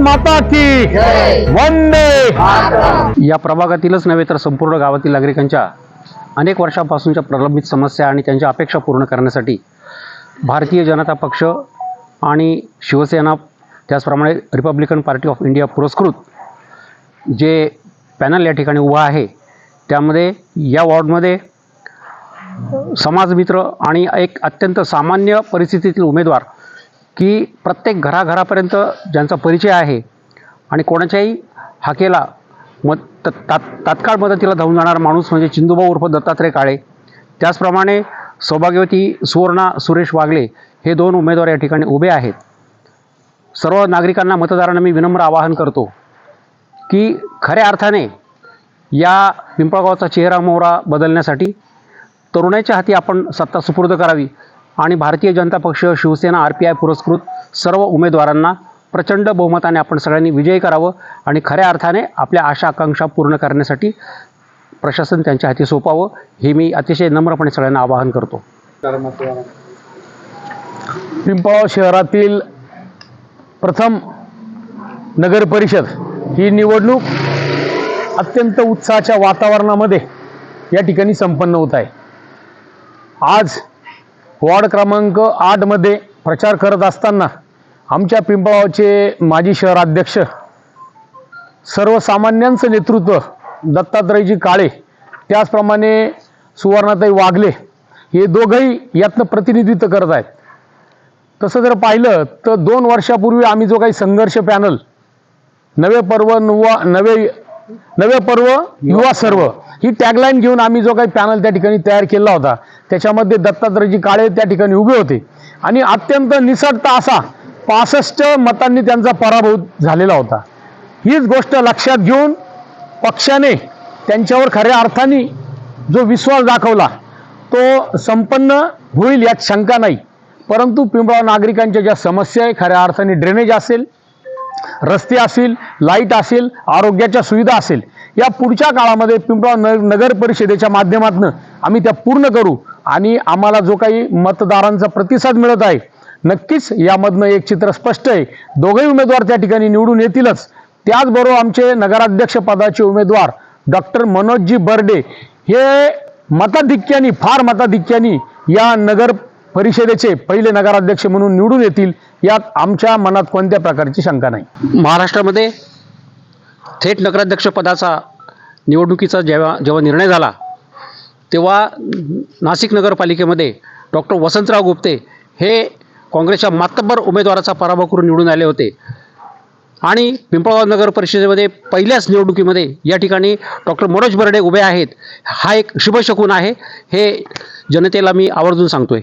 माता की वंदे या प्रभागातीलच नव्हे तर संपूर्ण गावातील नागरिकांच्या अनेक वर्षापासूनच्या प्रलंबित समस्या आणि त्यांच्या अपेक्षा पूर्ण करण्यासाठी भारतीय जनता पक्ष आणि शिवसेना त्याचप्रमाणे रिपब्लिकन पार्टी ऑफ इंडिया पुरस्कृत जे पॅनल या ठिकाणी उभा आहे त्यामध्ये या वॉर्डमध्ये समाजमित्र आणि एक अत्यंत सामान्य परिस्थितीतील उमेदवार की प्रत्येक घराघरापर्यंत ज्यांचा परिचय आहे आणि कोणाच्याही हाकेला मद त- तात तात्काळ मदतीला धावून जाणारा माणूस म्हणजे चिंदूबा उर्फ दत्तात्रय काळे. त्याचप्रमाणे सौभाग्यवती सुवर्णा सुरेश वागले हे दोन उमेदवार या ठिकाणी उभे आहेत. सर्व नागरिकांना मतदारांना मी विनम्र आवाहन करतो की खऱ्या अर्थाने या पिंपळगावचा चेहरा मोहरा बदलण्यासाठी तरुणाच्या हाती आपण सत्ता सुपूर्द करावी. आणि भारतीय जनता पक्ष शिवसेना आर पी आय पुरस्कृत सर्व उमेदवारांना प्रचंड बहुमताने आपण सगळ्यांनी विजयी करावं आणि खऱ्या अर्थाने आपल्या आशा आकांक्षा पूर्ण करण्यासाठी प्रशासन त्यांच्या हाती सोपावं हे मी अतिशय नम्रपणे सगळ्यांना आवाहन करतो. पिंपळाव शहरातील प्रथम नगर परिषद ही निवडणूक अत्यंत उत्साहाच्या वातावरणामध्ये या ठिकाणी संपन्न होत आहे. आज वॉर्ड क्रमांक आठमध्ये प्रचार करत असताना आमच्या पिंपळगावचे माजी शहराध्यक्ष सर्वसामान्यांचं नेतृत्व दत्तात्रयजी काळे त्याचप्रमाणे सुवर्णाताई वागले हे दोघंही यातनं प्रतिनिधित्व करत आहेत. तसं जर पाहिलं तर दोन वर्षापूर्वी आम्ही जो काही संघर्ष पॅनल नवे पर्व नुवा नवे नवे पर्व युवा सर्व. ही टॅगलाईन घेऊन आम्ही जो काही पॅनल त्या ठिकाणी तयार केला होता त्याच्यामध्ये दत्तात्रयजी काळे त्या ठिकाणी उभे होते. आणि अत्यंत निसटता असा पासष्ट मतांनी त्यांचा पराभव झालेला होता. हीच गोष्ट लक्षात घेऊन पक्षाने त्यांच्यावर खऱ्या अर्थाने जो विश्वास दाखवला तो संपन्न होईल यात शंका नाही. परंतु पिंपळा नागरिकांच्या ज्या समस्या आहे खऱ्या अर्थाने ड्रेनेज असेल रस्ते असेल लाइट असेल आरोग्याच्या सुविधा असेल या पुढच्या काळामध्ये पिंपळा न नगर परिषदेच्या माध्यमातून आम्ही त्या पूर्ण करू आणि आम्हाला जो काही मतदारांचा प्रतिसाद मिळत आहे नक्कीच यामधनं एक चित्र स्पष्ट आहे. दोघंही उमेदवार त्या ठिकाणी निवडून येतीलच. त्याचबरोबर आमचे नगराध्यक्ष पदाचे उमेदवार डॉक्टर मनोजजी बर्डे हे मताधिक्यानी फार मताधिक्यानी या नगर परिषदेचे पहिले नगराध्यक्ष म्हणून निवडून येतील यात आमच्या मनात कोणत्या प्रकारची शंका नाही. महाराष्ट्रामध्ये थेट नगराध्यक्षपदाचा निवडणुकीचा जेव्हा जेव्हा निर्णय झाला तेव्हा नाशिक नगरपालिकेमध्ये डॉक्टर वसंतराव गुप्ते हे काँग्रेसच्या मातब्बर उमेदवाराचा पराभव करून निवडून आले होते. आणि पिंपळगाव नगर परिषदेमध्ये पहिल्याच निवडणुकीमध्ये या ठिकाणी डॉक्टर मनोज बर्डे उभे आहेत. हा एक शुभशकून आहे हे जनतेला मी आवर्जून सांगतोय.